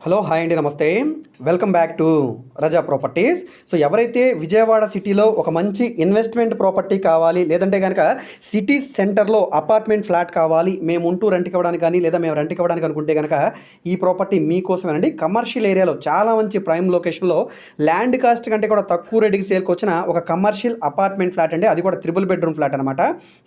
Hello hi అండి నమస్తే. Welcome back to Raza properties so ఎవరైతే విజయవాడ సిటీలో ఒక మంచి ఇన్వెస్ట్మెంట్ ప్రాపర్టీ కావాలి లేదంటే కనుక సిటీ సెంటర్లో అపార్ట్మెంట్ ఫ్లాట్ కావాలి మేము ఉంటూ రెంట్కి ఇవ్వడానికి కానీ లేదా మేము రెంట్కి ఇవ్వడానికి అనుకుంటే కనుక ఈ ప్రాపర్టీ మీకోసమేనండి. కమర్షియల్ ఏరియాలో చాలా మంచి ప్రైమ్ లొకేషన్లో ల్యాండ్ కాస్ట్ కంటే కూడా తక్కువ రేటుకి సేల్కి వచ్చిన ఒక కమర్షియల్ అపార్ట్మెంట్ ఫ్లాట్ అండి. అది కూడా త్రిబుల్ బెడ్రూమ్ ఫ్లాట్ అనమాట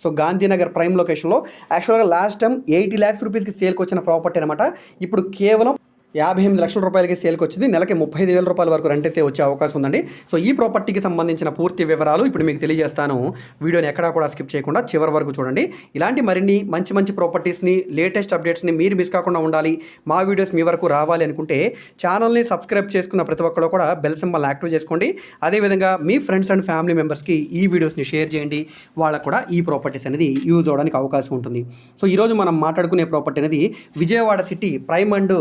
సో గాంధీనగర్ ప్రైమ్ లొకేషన్లో యాక్చువల్గా లాస్ట్ టైం ఎయిటీ ల్యాక్స్ రూపీస్కి సేల్కి వచ్చిన ప్రాపర్టీ అనమాట ఇప్పుడు కేవలం యాభై ఎనిమిది లక్షల రూపాయలకి సేల్కి వచ్చింది నెలకి ముప్పై ఐదు వేల రూపాయల వరకు రెంట్ అయితే వచ్చే అవకాశం ఉందండి. సో ఈ ప్రాపర్టీకి సంబంధించిన పూర్తి వివరాలు ఇప్పుడు మీకు తెలియజేస్తాను. వీడియోని ఎక్కడా కూడా స్కిప్ చేయకుండా చివరి వరకు చూడండి. ఇలాంటి మరిన్ని మంచి మంచి ప్రాపర్టీస్ని లేటెస్ట్ అప్డేట్స్ని మీరు మిస్ కాకుండా ఉండాలి. మా వీడియోస్ మీ వరకు రావాలి అనుకుంటే ఛానల్ని సబ్స్క్రైబ్ చేసుకున్న ప్రతి ఒక్కరు కూడా బెల్ సింబల్ యాక్టివ్ చేసుకోండి. అదేవిధంగా మీ ఫ్రెండ్స్ అండ్ ఫ్యామిలీ మెంబర్స్కి ఈ వీడియోస్ని షేర్ చేయండి. వాళ్ళకు కూడా ఈ ప్రాపర్టీస్ అనేది యూజ్ అవడానికి అవకాశం ఉంటుంది. సో ఈరోజు మనం మాట్లాడుకునే ప్రాపర్టీ అనేది Vijayawada city prime and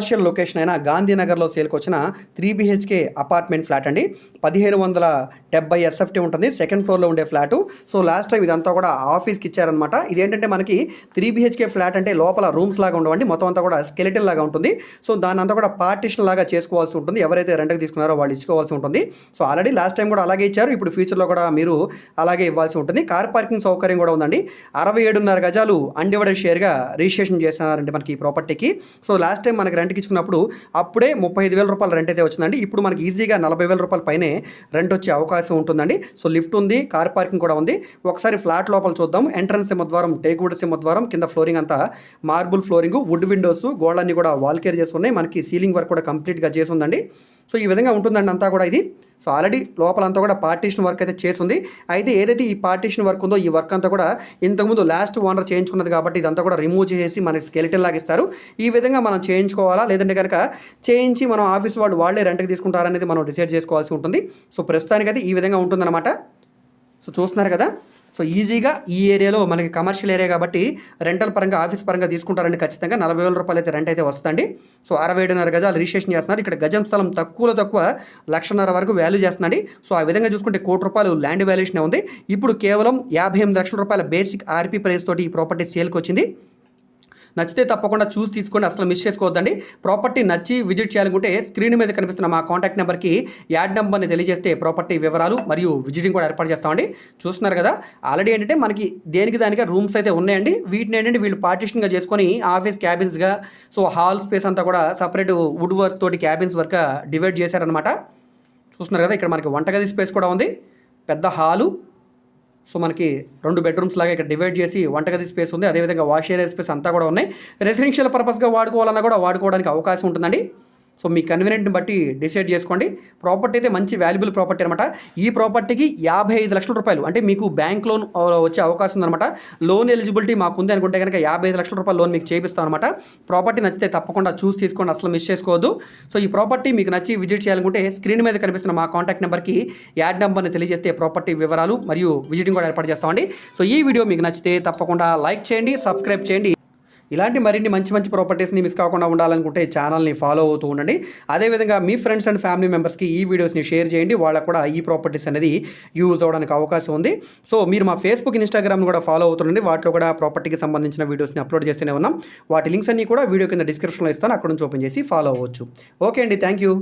commercial location అయిన గాంధీనగర్లో సేల్కి వచ్చిన త్రీ బిహెచ్కే అపార్ట్మెంట్ ఫ్లాట్ అండి. పదిహేను వందల డెబ్బై ఎస్ఎఫ్టీ ఉంటుంది. సెకండ్ ఫ్లోర్లో ఉండే ఫ్లాటు. సో లాస్ట్ టైం ఇదంతా కూడా ఆఫీస్కి ఇచ్చారనమాట ఇదేంటంటే మనకి త్రీ బిహెచ్కే ఫ్లాట్ అంటే లోపల రూమ్స్ లాగా ఉండవండి. మొత్తం అంతా కూడా స్కెలిటన్ లాగా ఉంటుంది. సో దాని అంతా కూడా పార్టిషన్ లాగా చేసుకోవాల్సి ఉంటుంది. ఎవరైతే రెంట్కి తీసుకున్నారో వాళ్ళు ఇచ్చుకోవాల్సి ఉంటుంది. సో ఆల్రెడీ లాస్ట్ టైం కూడా అలాగే ఇచ్చారు. ఇప్పుడు ఫ్యూచర్లో కూడా మీరు అలాగే ఇవ్వాల్సి ఉంటుంది. కార్ పార్కింగ్ సౌకర్యం కూడా ఉందండి. అరవై ఏడున్నర గజాలు అన్డివైడెడ్ షేర్గా రిజిస్ట్రేషన్ చేస్తున్నారంటే మనకి ఈ ప్రాపర్టీకి. సో లాస్ట్ టైం మనకి రెంట్ ఇచ్చుకున్నప్పుడు అప్పుడే ముప్పై ఐదు వేల రూపాయలు రెంట్ అయితే వచ్చిందండి. ఇప్పుడు మనకి ఈజీగా నలభై వేల రూపాయల పైనే రెంట్ వచ్చే అవకాశం ఉంటుందండి. సో లిఫ్ట్ ఉంది కార్ పార్కింగ్ కూడా ఉంది. ఒకసారి ఫ్లాట్ లోపల చూద్దాం. ఎంట్రన్స్ సింహద్వారం టేక్ సింహద్వారం కింద ఫ్లోరింగ్ అంతా మార్బుల్ ఫ్లోరింగ్ వుడ్ విండోస్ గోడలన్నీ కూడా వాల్ కేర్ చేసి ఉన్నాయి. మనకి సీలింగ్ వర్క్ కూడా కంప్లీట్గా చేసి ఉందండి. సో ఈ విధంగా ఉంటుందండి అంతా కూడా ఇది. సో ఆల్రెడీ లోపలంతా కూడా పార్టీషన్ వర్క్ అయితే చేసింది అయితే ఏదైతే ఈ పార్టీషన్ వర్క్ ఉందో ఈ వర్క్ అంతా కూడా ఇంతకుముందు లాస్ట్ ఓనర్ చేయించుకున్నది కాబట్టి ఇదంతా కూడా రిమూవ్ చేసి మనకి స్కెలిటన్ లాగా ఇస్తారు. ఈ విధంగా మనం చేయించుకోవాలా? లేదంటే కనుక చేయించి మనం ఆఫీస్ వాళ్ళు వాళ్ళే రెంట్కి తీసుకుంటారనేది మనం డిసైడ్ చేసుకోవాల్సి ఉంటుంది. సో ప్రస్తుతానికైతే ఈ విధంగా ఉంటుందన్నమాట. సో చూస్తున్నారు కదా? సో ఈజీగా ఈ ఏరియాలో మనకి కమర్షియల్ ఏరియా కాబట్టి రెంటల్ పరంగా ఆఫీస్ పరంగా తీసుకుంటారండి ఖచ్చితంగా. నలభై వేల రూపాయలు అయితే రెంట్ అయితే వస్తుందండి. సో అరవై ఏడున్నర గజాలు రిజిస్ట్రేషన్ చేస్తున్నారు. ఇక్కడ గజం స్థలం తక్కువలో తక్కువ లక్షన్నర వరకు వాల్యూ చేస్తుందండి. సో ఆ విధంగా చూసుకుంటే కోటి రూపాయలు ల్యాండ్ వాల్యుయేషన్ ఉంది. ఇప్పుడు కేవలం యాభై ఎనిమిది లక్షల రూపాయల బేసిక్ ఆర్పీ ప్రైస్ తోటి ఈ ప్రాపర్టీ సేల్కి వచ్చింది. నచ్చితే తప్పకుండా చూసి తీసుకోండి. అసలు మిస్ చేసుకోవద్దండి. ప్రాపర్టీ నచ్చి విజిట్ చేయాలనుకుంటే స్క్రీన్ మీద కనిపిస్తున్న మా కాంటాక్ట్ నెంబర్కి యాడ్ నెంబర్ని తెలియజేస్తే ప్రాపర్టీ వివరాలు మరియు విజిటింగ్ కూడా ఏర్పాటు చేస్తామండి. చూస్తున్నారు కదా ఆల్రెడీ ఏంటంటే మనకి దేనికి దానికి రూమ్స్ అయితే ఉన్నాయండి. వీటిని ఏంటంటే వీళ్ళు పార్టిషన్గా చేసుకొని ఆఫీస్ క్యాబిన్స్గా సో హాల్ స్పేస్ అంతా కూడా సపరేట్ వుడ్ వర్క్ తోటి క్యాబిన్స్ వర్క్ డివైడ్ చేశారనమాట చూస్తున్నారు కదా ఇక్కడ మనకి వంటగది స్పేస్ కూడా ఉంది. పెద్ద హాలు సో మనకి రెండు బెడ్రూమ్స్ లాగా ఇక్కడ డివైడ్ చేసి వంటగది స్పేస్ ఉంది. అదేవిధంగా వాష్ ఏరియా స్పేస్ అంతా కూడా ఉన్నాయి. రెసిడెన్షియల్ పర్పస్గా వాడుకోవాలన్నా కూడా వాడుకోవడానికి అవకాశం ఉంటుందండి. సో మీ కన్వీనియంట్ని బట్టి డిసైడ్ చేసుకోండి. ప్రాపర్టీ అయితే మంచి వాల్యుబుల్ ప్రాపర్టీ అనమాట ఈ ప్రాపర్టీకి యాభై ఐదు లక్షల రూపాయలు అంటే మీకు బ్యాంక్ లోన్ వచ్చే అవకాశం ఉందన్నమాట. లోన్ ఎలిజిబిలిటీ మాకు ఉంది అనుకుంటే కనుక యాభై ఐదు లక్షల రూపాయలు లోన్ మీకు చేపిస్తాం అనమాట ప్రాపర్టీ నచ్చితే తప్పకుండా చూసి తీసుకోండి అసలు మిస్ చేసుకోవద్దు. సో ఈ ప్రాపర్టీ మీకు నచ్చి విజిట్ చేయాలనుకుంటే స్క్రీన్ మీద కనిపిస్తున్న మా కాంటాక్ట్ నెంబర్కి యాడ్ నెంబర్ని తెలియజేస్తే ప్రాపర్టీ వివరాలు మరియు విజిటింగ్ కూడా ఏర్పాటు చేస్తామండి. సో ఈ వీడియో మీకు నచ్చితే తప్పకుండా లైక్ చేయండి సబ్స్క్రైబ్ చేయండి. ఇలాంటి మరిన్ని మంచి మంచి ప్రాపర్టీస్ని మిస్ కాకుండా ఉండాలనుకుంటే ఛానల్ని ఫాలో అవుతూ ఉండండి. అదేవిధంగా మీ ఫ్రెండ్స్ అండ్ ఫ్యామిలీ మెంబర్స్కి ఈ వీడియోస్ని షేర్ చేయండి. వాళ్ళకు కూడా ఈ ప్రాపర్టీస్ అనేది యూజ్ అవ్వడానికి అవకాశం ఉంది. సో మీరు మా ఫేస్బుక్ ఇన్స్టాగ్రామ్ కూడా ఫాలో అవుతుండండి వాటిలో కూడా ప్రాపర్టీకి సంబంధించిన వీడియోస్ని అప్లోడ్ చేస్తూనే ఉన్నాం. వాటి లింక్స్ అన్ని కూడా వీడియో కింద డిస్క్రిప్షన్లో ఇస్తాను. అక్కడ నుంచి ఓపెన్ చేసి ఫాలో అవ్వచ్చు. ఓకే అండి. Thank you